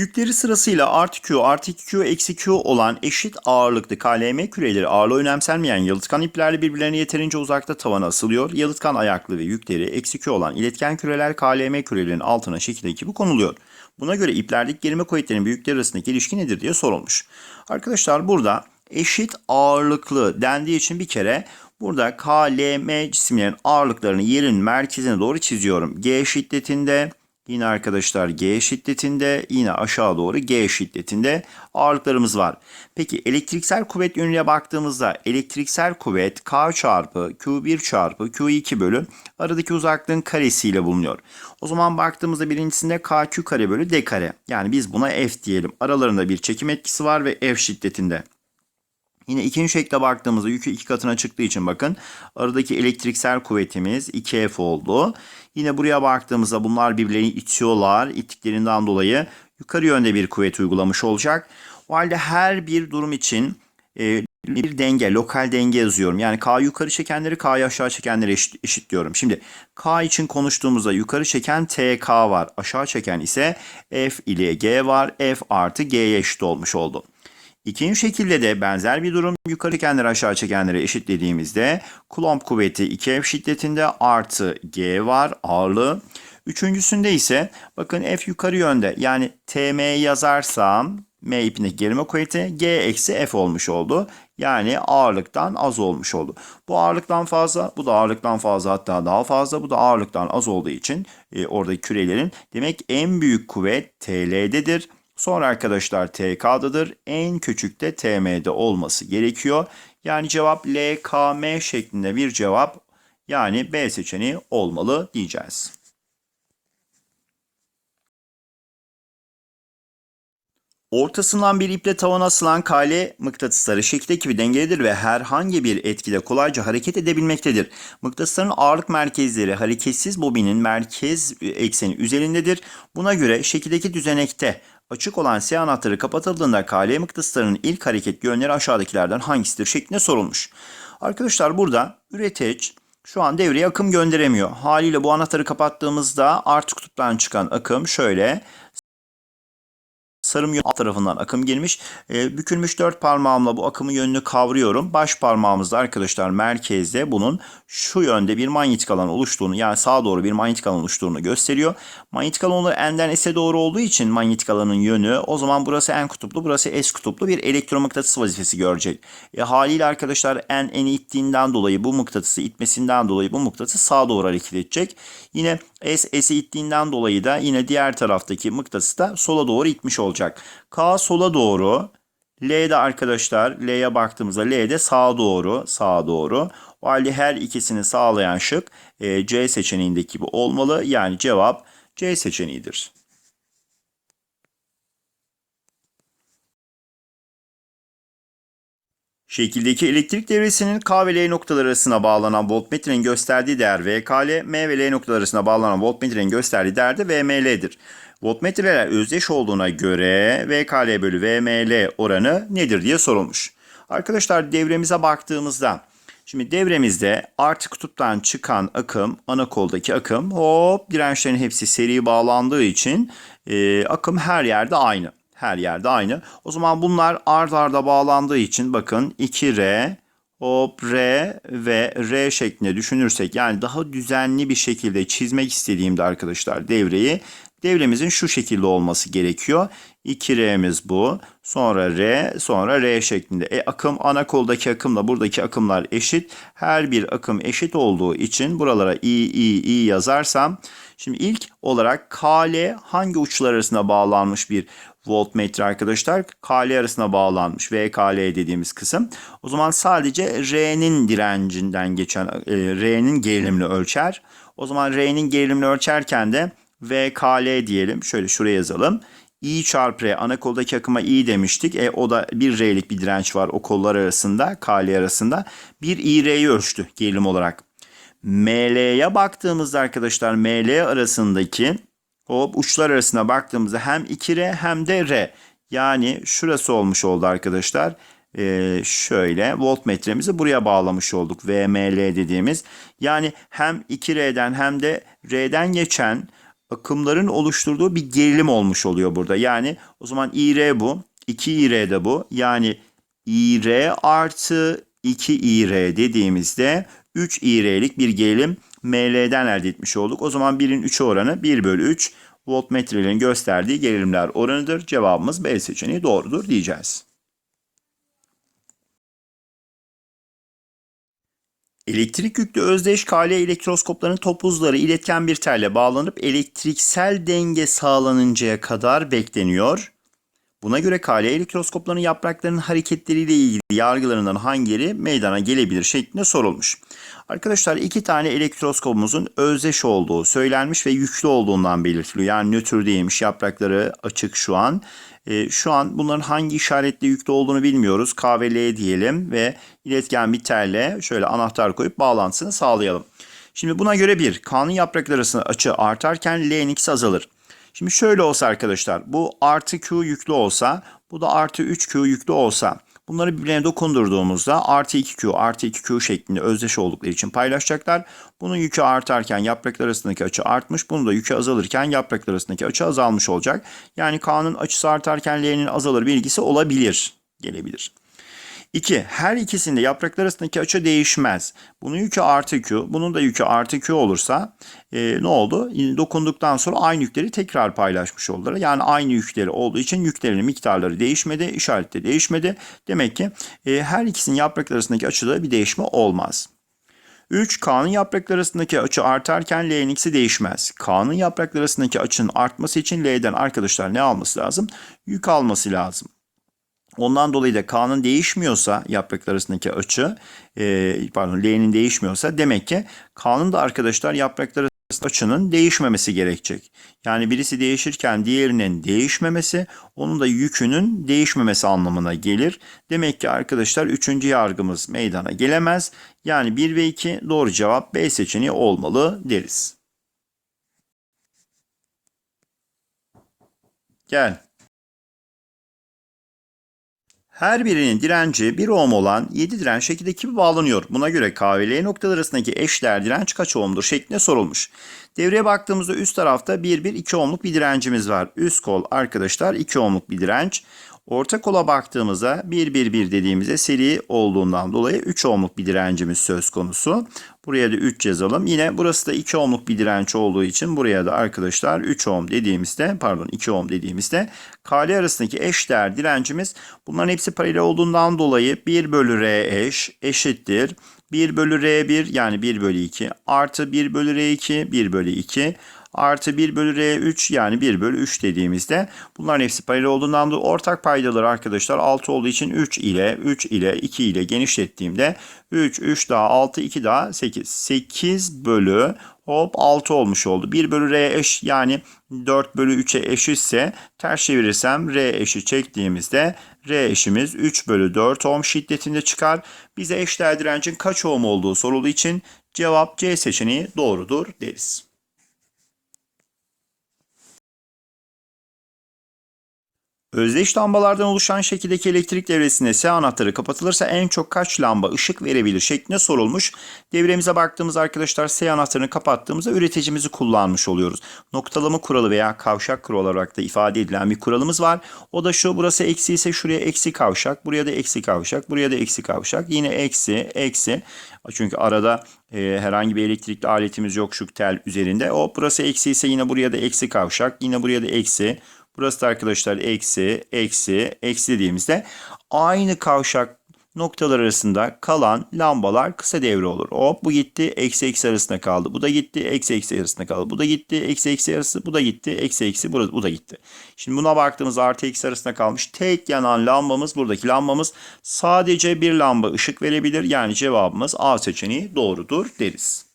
Yükleri sırasıyla artı Q, artı 2Q, eksi Q olan eşit ağırlıklı KLM küreleri ağırlığı önemsenmeyen yalıtkan iplerle birbirlerine yeterince uzakta tavana asılıyor. Yalıtkan ayaklı ve yükleri eksi Q olan iletken küreler KLM kürelerinin altına şekildeki gibi konuluyor. Buna göre iplerdeki gerilme kuvvetlerinin büyükleri arasındaki ilişki nedir diye sorulmuş. Arkadaşlar burada eşit ağırlıklı dendiği için bir kere burada KLM cisimlerin ağırlıklarını yerin merkezine doğru çiziyorum. G şiddetinde Yine arkadaşlar G şiddetinde, yine aşağı doğru G şiddetinde ağırlıklarımız var. Peki elektriksel kuvvet yönüne baktığımızda elektriksel kuvvet K çarpı Q1 çarpı Q2 bölü aradaki uzaklığın karesiyle bulunuyor. O zaman baktığımızda birincisinde KQ kare bölü D kare. Yani biz buna F diyelim. Aralarında bir çekim etkisi var ve F şiddetinde. Yine ikinci şekle baktığımızda yükü iki katına çıktığı için bakın aradaki elektriksel kuvvetimiz 2F oldu. Yine buraya baktığımızda bunlar birbirlerini itiyorlar. İttiklerinden dolayı yukarı yönde bir kuvvet uygulamış olacak. O halde her bir durum için e, bir denge, lokal denge yazıyorum. Yani K yukarı çekenleri K'yı aşağı çekenleri eşit, eşitliyorum. Şimdi K için konuştuğumuzda yukarı çeken TK var. Aşağı çeken ise F ile G var. F artı G'ye eşit olmuş oldu. İkinci şekilde de benzer bir durum yukarı çekenleri aşağı çekenleri eşitlediğimizde Coulomb kuvveti 2F şiddetinde artı G var ağırlığı. Üçüncüsünde ise bakın F yukarı yönde yani TM yazarsam M ipindeki gerilme kuvveti G eksi F olmuş oldu. Yani ağırlıktan az olmuş oldu. Bu ağırlıktan fazla, bu da ağırlıktan fazla hatta daha fazla. Bu da ağırlıktan az olduğu için e, oradaki kürelerin demek en büyük kuvvet TL'dedir. Sonra arkadaşlar TK'dadır. En küçük de TM'de olması gerekiyor. Yani cevap LKM şeklinde bir cevap yani B seçeneği olmalı diyeceğiz. Ortasından bir iple tavana asılan kale mıknatısları şekildeki gibi dengelidir ve herhangi bir etkide kolayca hareket edebilmektedir. Mıknatısların ağırlık merkezleri hareketsiz bobinin merkez ekseni üzerindedir. Buna göre şekildeki düzenekte açık olan S anahtarı kapatıldığında KL mıknatıslarının ilk hareket yönleri aşağıdakilerden hangisidir şeklinde sorulmuş. Arkadaşlar burada üreteç şu an devreye akım gönderemiyor. Haliyle bu anahtarı kapattığımızda artı kutuptan çıkan akım şöyle sarım yön alt tarafından akım girmiş. E, bükülmüş dört parmağımla bu akımın yönünü kavruyorum. Baş parmağımızda arkadaşlar merkezde bunun şu yönde bir manyetik alan oluştuğunu yani sağa doğru bir manyetik alan oluştuğunu gösteriyor. Manyetik alan N'den S'e doğru olduğu için manyetik alanın yönü o zaman burası N kutuplu burası S kutuplu bir elektromıknatıs vazifesi görecek. E, haliyle arkadaşlar N N'i ittiğinden dolayı bu mıknatısı itmesinden dolayı bu mıknatıs sağa doğru hareket edecek. Yine S S'i ittiğinden dolayı da yine diğer taraftaki mıknatıs da sola doğru itmiş olacak. K sola doğru. L'de arkadaşlar L'ye baktığımızda L'de sağa doğru, sağa doğru. O halde her ikisini sağlayan şık e, C seçeneğindeki gibi olmalı. Yani cevap C seçeneğidir. Şekildeki elektrik devresinin K ve L noktaları arasına bağlanan voltmetrenin gösterdiği değer VKL, M ve L noktaları arasına bağlanan voltmetrenin gösterdiği değer de VML'dir. Voltmetreler özdeş olduğuna göre VKL bölü VML oranı nedir diye sorulmuş. Arkadaşlar devremize baktığımızda Şimdi devremizde artı kutuptan çıkan akım, ana koldaki akım hop dirençlerin hepsi seri bağlandığı için e, akım her yerde aynı. Her yerde aynı. O zaman bunlar ard arda bağlandığı için bakın 2R, hop R ve R şeklinde düşünürsek yani daha düzenli bir şekilde çizmek istediğimde arkadaşlar devreyi devremizin şu şekilde olması gerekiyor. 2R'miz bu. Sonra R, sonra R şeklinde. E akım ana koldaki akımla buradaki akımlar eşit. Her bir akım eşit olduğu için buralara I, I, I yazarsam şimdi ilk olarak KL hangi uçlar arasında bağlanmış bir voltmetre arkadaşlar? KL arasına bağlanmış. VKL dediğimiz kısım. O zaman sadece R'nin direncinden geçen e, R'nin gerilimini ölçer. O zaman R'nin gerilimini ölçerken de VKL diyelim. Şöyle şuraya yazalım. I çarpı R ana koldaki akıma I demiştik. E, o da bir R'lik bir direnç var o kollar arasında, KL arasında. Bir IR'yi ölçtü gerilim olarak. ML'ye baktığımızda arkadaşlar ML arasındaki o uçlar arasına baktığımızda hem 2R hem de R. Yani şurası olmuş oldu arkadaşlar. Ee, şöyle voltmetremizi buraya bağlamış olduk. VML dediğimiz. Yani hem 2R'den hem de R'den geçen akımların oluşturduğu bir gerilim olmuş oluyor burada. Yani o zaman IR bu. 2 IR de bu. Yani IR artı 2 IR dediğimizde 3 IR'lik bir gerilim ML'den elde etmiş olduk. O zaman 1'in 3'ü oranı 1 bölü 3 voltmetrelerin gösterdiği gerilimler oranıdır. Cevabımız B seçeneği doğrudur diyeceğiz. Elektrik yüklü özdeş KL elektroskopların topuzları iletken bir telle bağlanıp elektriksel denge sağlanıncaya kadar bekleniyor. Buna göre KL elektroskopların yapraklarının hareketleriyle ilgili yargılarından hangileri meydana gelebilir şeklinde sorulmuş. Arkadaşlar iki tane elektroskopumuzun özdeş olduğu söylenmiş ve yüklü olduğundan belirtiliyor. Yani nötr değilmiş yaprakları açık şu an. E, şu an bunların hangi işaretle yüklü olduğunu bilmiyoruz. K diyelim ve iletken bir telle şöyle anahtar koyup bağlantısını sağlayalım. Şimdi buna göre bir K'nın yaprakları arasında açı artarken L'nin ikisi azalır. Şimdi şöyle olsa arkadaşlar bu artı Q yüklü olsa bu da artı 3Q yüklü olsa bunları birbirine dokundurduğumuzda artı 2Q artı 2Q şeklinde özdeş oldukları için paylaşacaklar. Bunun yükü artarken yapraklar arasındaki açı artmış. Bunun da yükü azalırken yapraklar arasındaki açı azalmış olacak. Yani K'nın açısı artarken L'nin azalır bilgisi olabilir. Gelebilir. 2. Her ikisinde yapraklar arasındaki açı değişmez. Bunun yükü artı Q, bunun da yükü artı Q olursa e, ne oldu? Dokunduktan sonra aynı yükleri tekrar paylaşmış oldular. Yani aynı yükleri olduğu için yüklerinin miktarları değişmedi, işaret de değişmedi. Demek ki e, her ikisinin yapraklar arasındaki açıda bir değişme olmaz. 3. K'nın yapraklar arasındaki açı artarken L'nin ikisi değişmez. K'nın yapraklar arasındaki açının artması için L'den arkadaşlar ne alması lazım? Yük alması lazım. Ondan dolayı da K'nın değişmiyorsa yapraklar arasındaki açı e, pardon L'nin değişmiyorsa demek ki K'nın da arkadaşlar yapraklar arasındaki açının değişmemesi gerekecek. Yani birisi değişirken diğerinin değişmemesi onun da yükünün değişmemesi anlamına gelir. Demek ki arkadaşlar üçüncü yargımız meydana gelemez. Yani 1 ve 2 doğru cevap B seçeneği olmalı deriz. Gel. Her birinin direnci 1 ohm olan 7 direnç şekildeki gibi bağlanıyor. Buna göre K ve L noktalar arasındaki eşdeğer direnç kaç ohmdur şeklinde sorulmuş. Devreye baktığımızda üst tarafta 1 1 2 ohmluk bir direncimiz var. Üst kol arkadaşlar 2 ohmluk bir direnç. Orta kola baktığımızda 1 1 1 dediğimizde seri olduğundan dolayı 3 ohmluk bir direncimiz söz konusu. Buraya da 3 yazalım. Yine burası da 2 ohmluk bir direnç olduğu için buraya da arkadaşlar 3 ohm dediğimizde pardon 2 ohm dediğimizde KL arasındaki eşdeğer direncimiz bunların hepsi paralel olduğundan dolayı 1 bölü R eş eşittir. 1 bölü R1 yani 1 bölü 2 artı 1 bölü R2 1 bölü 2 artı 1 bölü R3 yani 1 bölü 3 dediğimizde bunların hepsi paralel olduğundan dolayı ortak paydaları arkadaşlar 6 olduğu için 3 ile 3 ile 2 ile genişlettiğimde 3, 3 daha 6, 2 daha 8. 8 bölü hop 6 olmuş oldu. 1 bölü R eş yani 4 bölü 3'e eşitse ters çevirirsem R eşi çektiğimizde R eşimiz 3 bölü 4 ohm şiddetinde çıkar. Bize eşdeğer direncin kaç ohm olduğu sorulduğu için cevap C seçeneği doğrudur deriz. Özdeş lambalardan oluşan şekildeki elektrik devresinde S anahtarı kapatılırsa en çok kaç lamba ışık verebilir şeklinde sorulmuş. Devremize baktığımız arkadaşlar S anahtarını kapattığımızda üreticimizi kullanmış oluyoruz. Noktalama kuralı veya kavşak kuralı olarak da ifade edilen bir kuralımız var. O da şu burası eksi ise şuraya eksi kavşak, buraya da eksi kavşak, buraya da eksi kavşak. Yine eksi, eksi. Çünkü arada e, herhangi bir elektrikli aletimiz yok şu tel üzerinde. O burası eksi ise yine buraya da eksi kavşak, yine buraya da eksi. Burası da arkadaşlar eksi, eksi, eksi dediğimizde aynı kavşak noktalar arasında kalan lambalar kısa devre olur. Hop bu gitti eksi eksi arasında kaldı. Bu da gitti eksi eksi arasında kaldı. Bu da gitti eksi eksi arası. Bu da gitti eksi eksi burası, bu da gitti. Şimdi buna baktığımız artı eksi arasında kalmış. Tek yanan lambamız buradaki lambamız sadece bir lamba ışık verebilir. Yani cevabımız A seçeneği doğrudur deriz.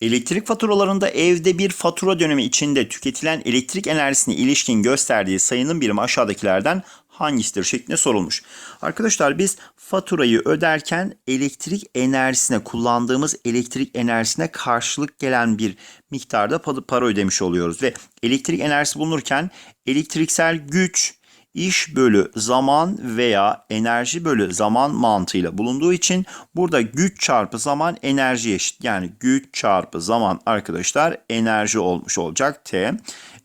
Elektrik faturalarında evde bir fatura dönemi içinde tüketilen elektrik enerjisine ilişkin gösterdiği sayının birimi aşağıdakilerden hangisidir şeklinde sorulmuş. Arkadaşlar biz faturayı öderken elektrik enerjisine kullandığımız elektrik enerjisine karşılık gelen bir miktarda para ödemiş oluyoruz ve elektrik enerjisi bulunurken elektriksel güç iş bölü zaman veya enerji bölü zaman mantığıyla bulunduğu için burada güç çarpı zaman enerji eşit. Yani güç çarpı zaman arkadaşlar enerji olmuş olacak T.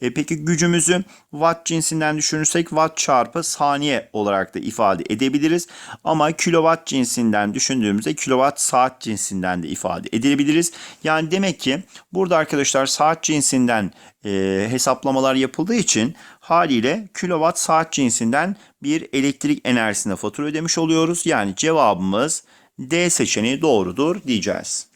E peki gücümüzü watt cinsinden düşünürsek watt çarpı saniye olarak da ifade edebiliriz. Ama kilowatt cinsinden düşündüğümüzde kilowatt saat cinsinden de ifade edebiliriz. Yani demek ki burada arkadaşlar saat cinsinden e, hesaplamalar yapıldığı için haliyle kilowatt saat cinsinden bir elektrik enerjisine fatura ödemiş oluyoruz. Yani cevabımız D seçeneği doğrudur diyeceğiz.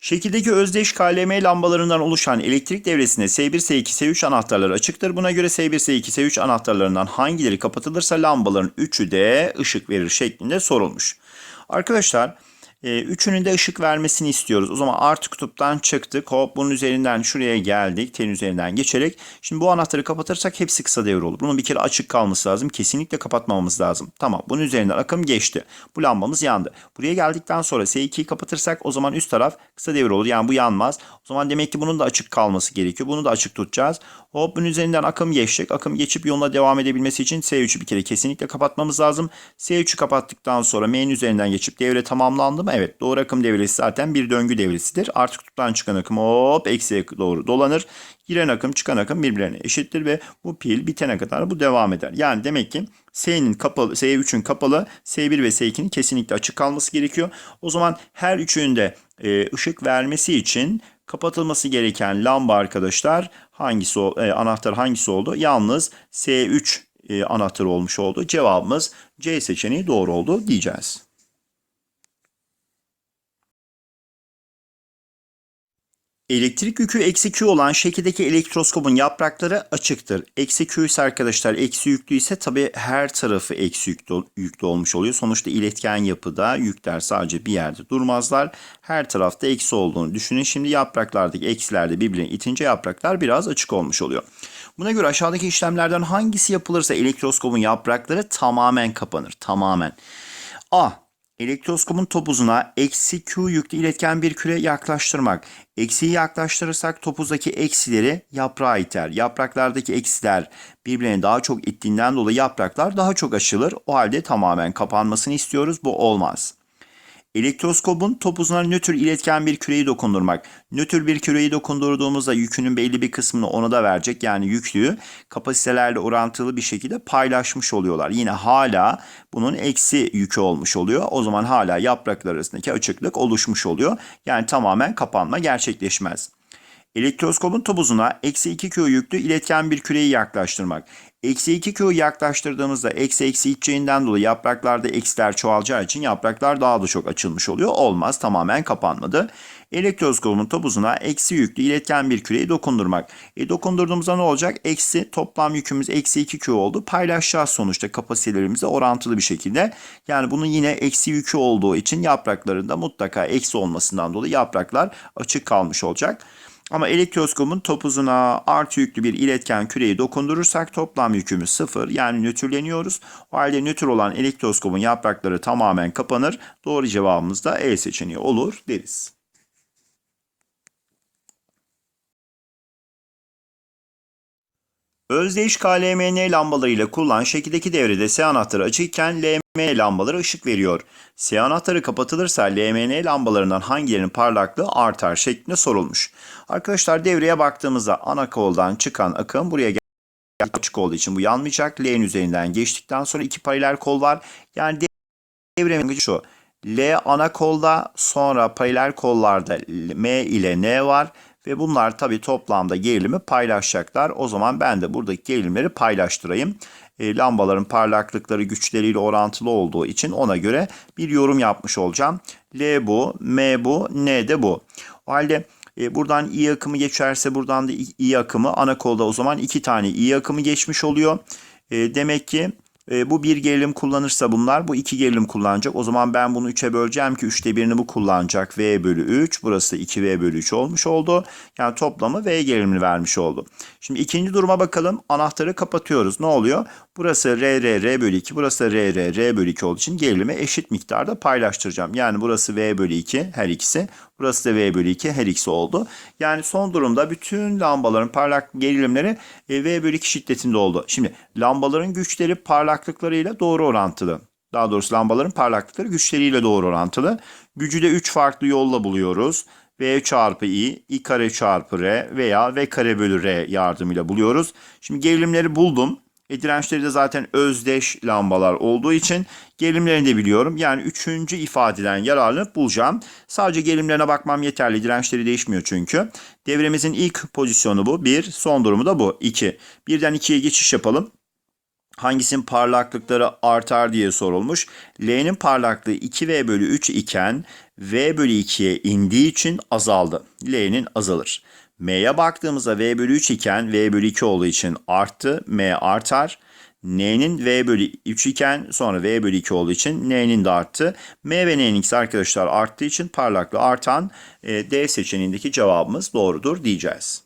Şekildeki özdeş KLM lambalarından oluşan elektrik devresinde S1, S2, S3 anahtarları açıktır. Buna göre S1, S2, S3 anahtarlarından hangileri kapatılırsa lambaların üçü de ışık verir şeklinde sorulmuş. Arkadaşlar e, üçünün de ışık vermesini istiyoruz. O zaman artı kutuptan çıktık. Hop bunun üzerinden şuraya geldik. Ten üzerinden geçerek. Şimdi bu anahtarı kapatırsak hepsi kısa devre olur. Bunun bir kere açık kalması lazım. Kesinlikle kapatmamamız lazım. Tamam bunun üzerinden akım geçti. Bu lambamız yandı. Buraya geldikten sonra S2'yi kapatırsak o zaman üst taraf kısa devre olur. Yani bu yanmaz. O zaman demek ki bunun da açık kalması gerekiyor. Bunu da açık tutacağız. Hop bunun üzerinden akım geçecek. Akım geçip yoluna devam edebilmesi için S3'ü bir kere kesinlikle kapatmamız lazım. S3'ü kapattıktan sonra M'nin üzerinden geçip devre tamamlandı mı? Evet doğru akım devresi zaten bir döngü devresidir. Artık kutuptan çıkan akım hop eksiye doğru dolanır. Giren akım çıkan akım birbirlerine eşittir ve bu pil bitene kadar bu devam eder. Yani demek ki S'nin kapalı, S3'ün kapalı, S1 ve S2'nin kesinlikle açık kalması gerekiyor. O zaman her üçünde e, ışık vermesi için kapatılması gereken lamba arkadaşlar hangisi e, anahtar hangisi oldu? Yalnız S3 e, anahtarı olmuş oldu. Cevabımız C seçeneği doğru oldu diyeceğiz. Elektrik yükü eksi Q olan şekildeki elektroskopun yaprakları açıktır. Eksi Q ise arkadaşlar eksi yüklü ise tabi her tarafı eksi yüklü, yüklü olmuş oluyor. Sonuçta iletken yapıda yükler sadece bir yerde durmazlar. Her tarafta eksi olduğunu düşünün. Şimdi yapraklardaki eksilerde birbirine itince yapraklar biraz açık olmuş oluyor. Buna göre aşağıdaki işlemlerden hangisi yapılırsa elektroskopun yaprakları tamamen kapanır. Tamamen. A. Elektroskopun topuzuna eksi Q yüklü iletken bir küre yaklaştırmak. Eksiyi yaklaştırırsak topuzdaki eksileri yaprağa iter. Yapraklardaki eksiler birbirine daha çok ittiğinden dolayı yapraklar daha çok açılır. O halde tamamen kapanmasını istiyoruz. Bu olmaz. Elektroskopun topuzuna nötr iletken bir küreyi dokundurmak. Nötr bir küreyi dokundurduğumuzda yükünün belli bir kısmını ona da verecek. Yani yüklüğü kapasitelerle orantılı bir şekilde paylaşmış oluyorlar. Yine hala bunun eksi yükü olmuş oluyor. O zaman hala yapraklar arasındaki açıklık oluşmuş oluyor. Yani tamamen kapanma gerçekleşmez. Elektroskopun topuzuna eksi 2 Q yüklü iletken bir küreyi yaklaştırmak. Eksi 2 Q yaklaştırdığımızda eksi eksi iteceğinden dolayı yapraklarda eksiler çoğalacağı için yapraklar daha da çok açılmış oluyor. Olmaz tamamen kapanmadı. Elektroskopun topuzuna eksi yüklü iletken bir küreyi dokundurmak. E dokundurduğumuzda ne olacak? Eksi toplam yükümüz eksi 2 Q oldu. Paylaşacağız sonuçta kapasitelerimize orantılı bir şekilde. Yani bunun yine eksi yükü olduğu için yapraklarında mutlaka eksi olmasından dolayı yapraklar açık kalmış olacak. Ama elektroskopun topuzuna artı yüklü bir iletken küreyi dokundurursak toplam yükümüz sıfır. Yani nötrleniyoruz. O halde nötr olan elektroskopun yaprakları tamamen kapanır. Doğru cevabımız da E seçeneği olur deriz. Özdeş KLMN lambalarıyla kullanılan şekildeki devrede S anahtarı açıkken LMN lambaları ışık veriyor. S anahtarı kapatılırsa LMN lambalarından hangilerinin parlaklığı artar şeklinde sorulmuş. Arkadaşlar devreye baktığımızda ana koldan çıkan akım buraya gel açık olduğu için bu yanmayacak. L'nin üzerinden geçtikten sonra iki paralel kol var. Yani devremin şu. L ana kolda sonra paralel kollarda M ile N var. Ve bunlar tabii toplamda gerilimi paylaşacaklar. O zaman ben de buradaki gerilimleri paylaştırayım. E, lambaların parlaklıkları güçleriyle orantılı olduğu için ona göre bir yorum yapmış olacağım. L bu, M bu, N de bu. O halde e, buradan I akımı geçerse buradan da I akımı ana kolda o zaman iki tane I akımı geçmiş oluyor. E, demek ki E, bu bir gerilim kullanırsa bunlar bu iki gerilim kullanacak. O zaman ben bunu 3'e böleceğim ki 3'te birini bu kullanacak. V bölü 3 burası da 2V bölü 3 olmuş oldu. Yani toplamı V gerilimini vermiş oldu. Şimdi ikinci duruma bakalım. Anahtarı kapatıyoruz. Ne oluyor? Burası R, R, R bölü 2. Burası R, R, R bölü 2 olduğu için gerilimi eşit miktarda paylaştıracağım. Yani burası V bölü 2 her ikisi. Burası da V bölü 2 her ikisi oldu. Yani son durumda bütün lambaların parlak gerilimleri e, V bölü 2 şiddetinde oldu. Şimdi lambaların güçleri parlaklıklarıyla doğru orantılı. Daha doğrusu lambaların parlaklıkları güçleriyle doğru orantılı. Gücü de 3 farklı yolla buluyoruz. V çarpı I, I kare çarpı R veya V kare bölü R yardımıyla buluyoruz. Şimdi gerilimleri buldum. E, dirençleri de zaten özdeş lambalar olduğu için gerilimlerini de biliyorum. Yani üçüncü ifadeden yararlanıp bulacağım. Sadece gerilimlerine bakmam yeterli. Dirençleri değişmiyor çünkü. Devremizin ilk pozisyonu bu. Bir. Son durumu da bu. İki. Birden ikiye geçiş yapalım. Hangisinin parlaklıkları artar diye sorulmuş. L'nin parlaklığı 2V bölü 3 iken V bölü 2'ye indiği için azaldı. L'nin azalır. M'ye baktığımızda V bölü 3 iken V bölü 2 olduğu için arttı. M artar. N'nin V bölü 3 iken sonra V bölü 2 olduğu için N'nin de arttı. M ve N'nin ikisi arkadaşlar arttığı için parlaklığı artan e, D seçeneğindeki cevabımız doğrudur diyeceğiz.